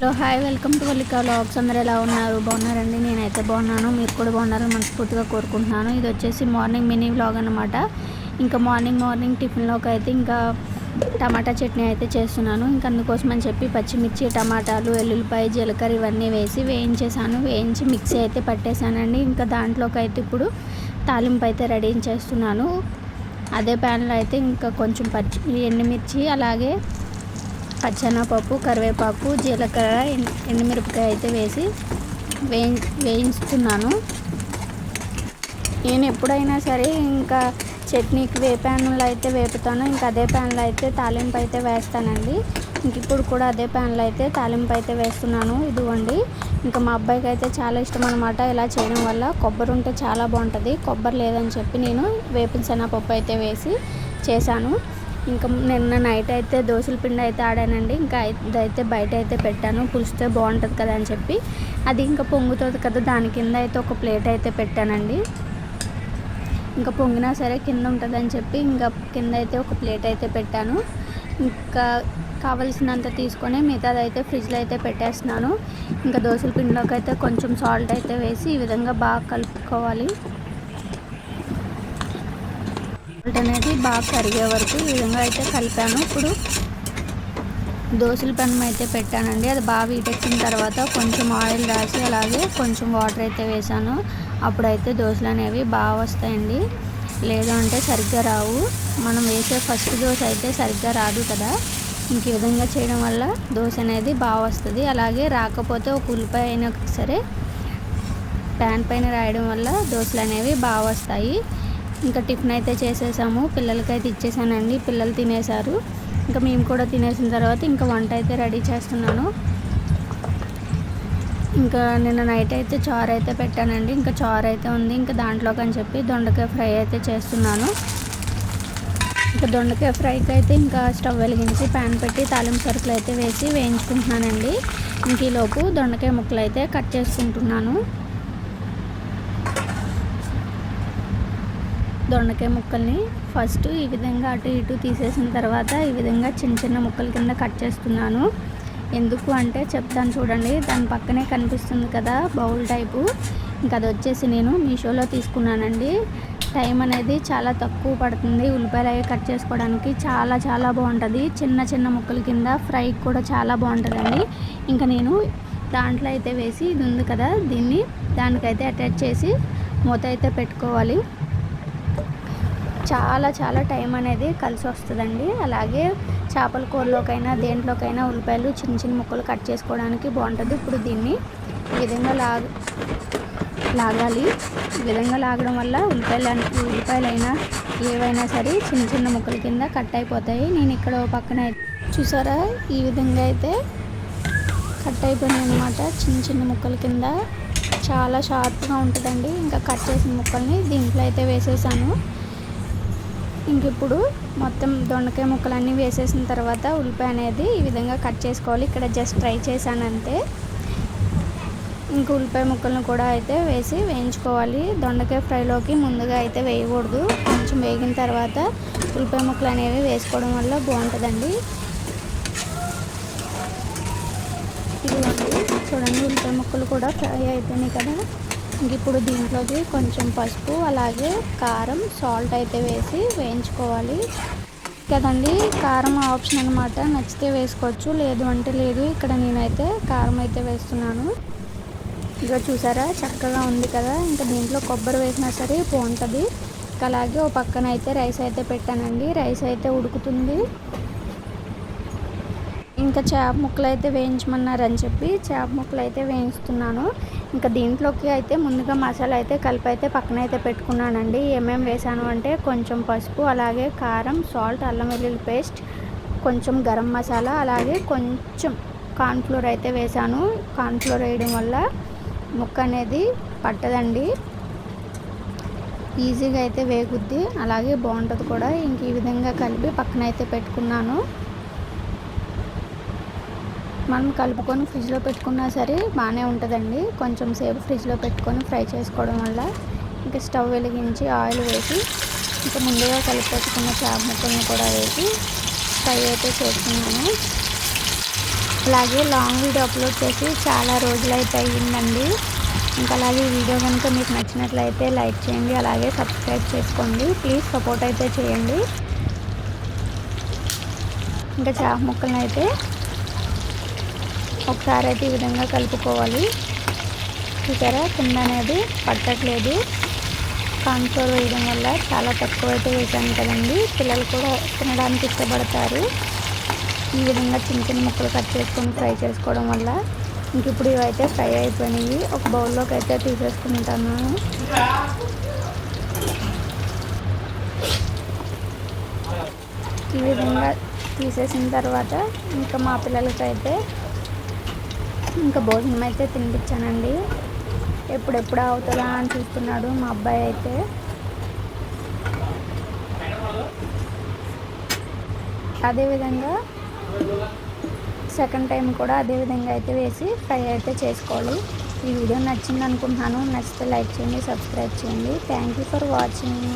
Hello hi welcome to Vallika vlogs. అందరు ఎలా ఉన్నారు? బాగున్నారండి? నేనైతే బాగున్నాను. మీరు కూడా బాగున్నారని మనస్ఫూర్తిగా కోరుకుంటున్నాను. ఇది వచ్చేసి మార్నింగ్ మినీ వ్లాగ్ అనమాట ఇంకా మార్నింగ్ మార్నింగ్ టిఫిన్లోకి అయితే ఇంకా టమాటా చట్నీ అయితే చేస్తున్నాను. ఇంకా అందుకోసం అని చెప్పి పచ్చిమిర్చి టమాటాలు ఎల్లుల్లిపాయ జీలకర్ర ఇవన్నీ వేసి వేయించేసాను వేయించి మిక్సీ అయితే పట్టేశానండి. ఇంకా దాంట్లోకి అయితే ఇప్పుడు తాలింపు అయితే రెడీ చేస్తున్నాను. అదే ప్యాన్లో అయితే ఇంకా కొంచెం పచ్చి ఎండుమిర్చి అలాగే పచ్చనపప్పు కరివేపాకు జీలకర్ర ఎండు- ఎండుమిరపకాయ అయితే వేసి వేయి వేయించుతున్నాను నేను ఎప్పుడైనా సరే ఇంకా చట్నీకి వే ప్యాన్లో అయితే వేపుతాను. ఇంకా అదే ప్యాన్లో అయితే తాలింపు అయితే వేస్తానండి. ఇంక ఇప్పుడు కూడా అదే ప్యాన్లో అయితే తాలింపు అయితే వేస్తున్నాను. ఇదిగోండి. ఇంకా మా అబ్బాయికి అయితే చాలా ఇష్టం అనమాట ఇలా చేయడం వల్ల. కొబ్బరి ఉంటే చాలా బాగుంటుంది. కొబ్బరి లేదని చెప్పి నేను వేపిన శనగపప్పు అయితే వేసి చేశాను. ఇంకా నిన్న నైట్ అయితే దోశల పిండి అయితే ఆడానండి. ఇంకా ఇదైతే బయట అయితే పెట్టాను. పులిస్తే బాగుంటుంది కదా అని చెప్పి. అది ఇంకా పొంగుతుంది కదా దాని కింద అయితే ఒక ప్లేట్ అయితే పెట్టానండి. ఇంకా పొంగినా సరే కింద ఉంటుందని చెప్పి ఇంకా కింద అయితే ఒక ప్లేట్ అయితే పెట్టాను. ఇంకా కావలసినంత తీసుకొని మిగతాది అయితే ఫ్రిడ్జ్లో అయితే పెట్టేస్తున్నాను. ఇంకా దోశల పిండిలోకి అయితే కొంచెం సాల్ట్ అయితే వేసి ఈ విధంగా బాగా కలుపుకోవాలి. అనేది బాగా కరిగే వరకు ఈ విధంగా అయితే కలిపాను. ఇప్పుడు దోశల పెనం అయితే పెట్టానండి. అది బాగా వీటెక్కిన తర్వాత కొంచెం ఆయిల్ రాసి అలాగే కొంచెం వాటర్ అయితే వేసాను. అప్పుడైతే దోశలు అనేవి బాగా వస్తాయండి. లేదు అంటే సరిగ్గా రావు. మనం వేసే ఫస్ట్ దోశ అయితే సరిగ్గా రాదు కదా. ఇంక ఈ విధంగా చేయడం వల్ల దోశ అనేది బాగా వస్తుంది. అలాగే రాకపోతే ఒక ఉల్లిపాయ అయినా సరే ప్యాన్ పైన రాయడం వల్ల దోశలు అనేవి బాగా వస్తాయి. ఇంకా టిఫిన్ అయితే చేసేసాము. పిల్లలకైతే ఇచ్చేసానండి. పిల్లలు తినేశారు. ఇంకా మేము కూడా తినేసిన తర్వాత ఇంకా వంట అయితే రెడీ చేస్తున్నాను. ఇంకా నిన్న నైట్ అయితే చారు అయితే పెట్టానండి. ఇంకా చారు అయితే ఉంది. ఇంకా దాంట్లోకి అని చెప్పి దొండకాయ ఫ్రై అయితే చేస్తున్నాను. ఇంకా దొండకాయ ఫ్రైకి అయితే ఇంకా స్టవ్ వెలిగించి ప్యాన్ పెట్టి తాలింపు సరుకులు అయితే వేసి వేయించుకుంటున్నానండి. ఇంక ఈలోపు దొండకాయ ముక్కలు అయితే కట్ చేసుకుంటున్నాను. దొండకాయ ముక్కల్ని ఫస్ట్ ఈ విధంగా అటు ఇటు తీసేసిన తర్వాత ఈ విధంగా చిన్న చిన్న ముక్కల కింద కట్ చేస్తున్నాను. ఎందుకు అంటే చెప్తాను చూడండి దాని పక్కనే కనిపిస్తుంది కదా బౌల్ టైపు. ఇంకా అది వచ్చేసి నేను మీషోలో తీసుకున్నానండి. టైం అనేది చాలా తక్కువ పడుతుంది ఉల్లిపాయలు కట్ చేసుకోవడానికి. చాలా చాలా బాగుంటుంది. చిన్న చిన్న ముక్కల కింద ఫ్రై కూడా చాలా బాగుంటుందండి. ఇంకా నేను దాంట్లో అయితే వేసి ఇది ఉంది కదా దీన్ని దానికైతే అటాచ్ చేసి మూత అయితే పెట్టుకోవాలి. చాలా చాలా టైం అనేది కలిసి వస్తుందండి. అలాగే చేపల కూరలోకైనా దేంట్లోకైనా ఉల్లిపాయలు చిన్న చిన్న ముక్కలు కట్ చేసుకోవడానికి బాగుంటుంది. ఇప్పుడు దీన్ని ఈ విధంగా లాగ లాగాలి. ఈ విధంగా లాగడం వల్ల ఉల్లిపాయలు ఉల్లిపాయలైనా ఏవైనా సరే చిన్న చిన్న ముక్కల కింద కట్ అయిపోతాయి. నేను ఇక్కడ పక్కన చూసారా? ఈ విధంగా అయితే కట్ అయిపోయినాయి అనమాట చిన్న చిన్న ముక్కల కింద చాలా షార్ప్గా ఉంటుందండి. ఇంకా కట్ చేసిన ముక్కల్ని దీంట్లో అయితే వేసేసాను. ఇంక ఇప్పుడు మొత్తం దొండకాయ ముక్కలన్నీ వేసేసిన తర్వాత ఉల్లిపాయ అనేది ఈ విధంగా కట్ చేసుకోవాలి. ఇక్కడ జస్ట్ ట్రై చేశాను అంతే ఇంక ఉల్లిపాయ ముక్కలను కూడా అయితే వేసి వేయించుకోవాలి. దొండకాయ ఫ్రైలోకి ముందుగా అయితే వేయకూడదు. కొంచెం వేగిన తర్వాత ఉల్లిపాయ ముక్కలు అనేవి వేసుకోవడం వల్ల బాగుంటుందండి. ఇది చూడండి ఉల్లిపాయ ముక్కలు కూడా ఫ్రై అవుతున్నాయి కదా. ఇప్పుడు దీంట్లోకి కొంచెం పసుపు అలాగే కారం సాల్ట్ అయితే వేసి వేయించుకోవాలి. కదండి? కారం ఆప్షన్ అనమాట నచ్చితే వేసుకోవచ్చు లేదు అంటే లేదు. ఇక్కడ నేనైతే కారం అయితే వేస్తున్నాను. ఇక చూసారా? చక్కగా ఉంది కదా? ఇంకా దీంట్లో కొబ్బరి వేసినా సరే బాగుంటుంది. ఇంకా అలాగే ఓ పక్కన అయితే రైస్ అయితే పెట్టానండి. రైస్ అయితే ఉడుకుతుంది. ఇంకా చేప ముక్కలు అయితే వేయించమన్నారని చెప్పి చేప ముక్కలు అయితే వేయిస్తున్నాను. ఇంకా దీంట్లోకి అయితే ముందుగా మసాలా అయితే కలిపి అయితే పక్కన అయితే పెట్టుకున్నానండి. ఏమేమి వేసాను అంటే కొంచెం పసుపు అలాగే కారం సాల్ట్ అల్లం వెల్లుల్లి పేస్ట్ కొంచెం గరం మసాలా అలాగే కొంచెం కార్న్ఫ్లోర్ అయితే వేసాను. కార్న్ఫ్లోర్ వేయడం వల్ల ముక్క అనేది పట్టదండి. ఈజీగా అయితే వేగుద్ది. అలాగే బాగుంటుంది కూడా. ఇంక ఈ విధంగా కలిపి పక్కన అయితే పెట్టుకున్నాను. మనం కలుపుకొని ఫ్రిడ్జ్లో పెట్టుకున్నా సరే బాగానే ఉంటుందండి. కొంచెం సేపు ఫ్రిడ్జ్లో పెట్టుకొని ఫ్రై చేసుకోవడం వల్ల ఇంకా స్టవ్ వెలిగించి ఆయిల్ వేసి ఇంకా ముందుగా కలిపి పెట్టుకున్న చేప ముక్కల్ని కూడా వేసి ఫ్రై అయితే చేస్తున్నాను. అలాగే లాంగ్ వీడియో అప్లోడ్ చేసి చాలా రోజులు అయితే అయ్యిందండి. ఇంకా అలాగే ఈ వీడియో కనుక మీకు నచ్చినట్లయితే లైక్ చేయండి అలాగే సబ్స్క్రైబ్ చేసుకోండి. ప్లీజ్ సపోర్ట్ అయితే చేయండి. ఇంకా చేప ముక్కలను అయితే ఒకసారి అయితే ఈ విధంగా కలుపుకోవాలి. చూసారా? కింద అనేది పట్టట్లేదు. కాన్ఫ్లోర్ వేయడం వల్ల చాలా తక్కువ అయితే వేసాను కదండి. పిల్లలు కూడా తినడానికి ఇష్టపడతారు. ఈ విధంగా చిన్న చిన్న ముక్కలు కట్ చేసుకొని ఫ్రై చేసుకోవడం వల్ల ఇంక ఇప్పుడు ఇవైతే ఫ్రై అయిపోయినాయి ఒక బౌల్లోకి అయితే తీసేసుకుంటాను. ఈ విధంగా తీసేసిన తర్వాత ఇంకా మా పిల్లలకి అయితే ఇంకా భోజనం అయితే తినిపించానండి. ఎప్పుడెప్పుడు అవుతుందా అని చూస్తున్నాడు మా అబ్బాయి అయితే. అదేవిధంగా సెకండ్ టైం కూడా అదే విధంగా అయితే వేసి ఫ్రై అయితే చేసుకోవాలి. ఈ వీడియో నచ్చింది అనుకుంటున్నాను నచ్చితే లైక్ చేయండి సబ్స్క్రైబ్ చేయండి. Thank you for watching.